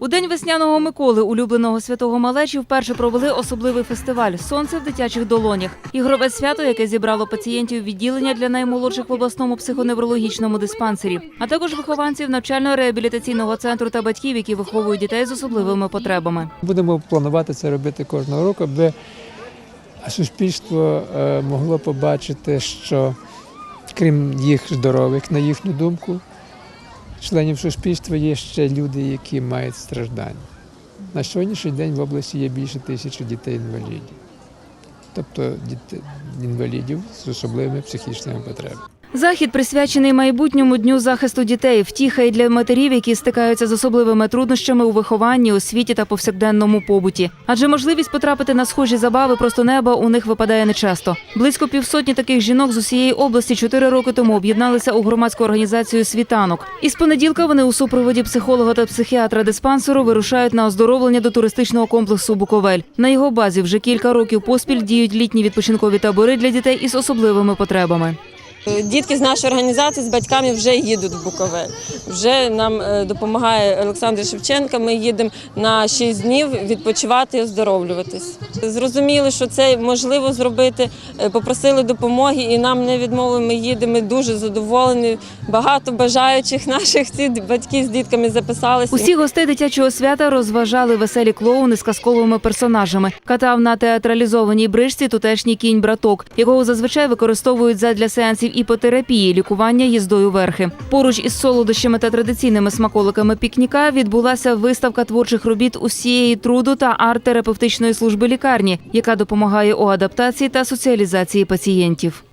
У день весняного Миколи, улюбленого святого малечі, вперше провели особливий фестиваль Сонце в дитячих долонях. Ігрове свято, яке зібрало пацієнтів відділення для наймолодших в обласному психоневрологічному диспансері, а також вихованців навчально-реабілітаційного центру та батьків, які виховують дітей з особливими потребами. Будемо планувати це робити кожного року, аби суспільство е, могло побачити, що крім їх здорових, на їхню думку, членів суспільства є ще люди, які мають страждання. На сьогоднішній день в області є більше тисячі дітей-інвалідів, тобто дітей інвалідів з особливими психічними потребами. Захід присвячений майбутньому дню захисту дітей, втіха і для матерів, які стикаються з особливими труднощами у вихованні, освіті та повсякденному побуті. Адже можливість потрапити на схожі забави просто неба у них випадає нечасто. Близько півсотні таких жінок з усієї області чотири роки тому об'єдналися у громадську організацію Світанок. І з понеділка вони у супроводі психолога та психіатра диспансеру вирушають на оздоровлення до туристичного комплексу Буковель. На його базі вже кілька років поспіль діють літні відпочинкові табори для дітей із особливими потребами. Дітки з нашої організації з батьками вже їдуть в Буковель. Вже нам е, допомагає Олександр Шевченко. Ми їдемо на 6 днів відпочивати і оздоровлюватись. Зрозуміли, що це можливо зробити. е, Попросили допомоги, і нам не відмовили. Ми їдемо Ми дуже задоволені. Багато бажаючих наших ці батьки з дітками записалися. Усіх гостей дитячого свята розважали веселі клоуни з казковими персонажами. Катав на театралізованій брижці тутешній кінь браток, якого зазвичай використовують задля сеансів іпотерапії, лікування їздою верхи. Поруч із солодощами та традиційними смаколиками пікніка відбулася виставка творчих робіт усієї труду та арт-терапевтичної служби лікарні, яка допомагає у адаптації та соціалізації пацієнтів.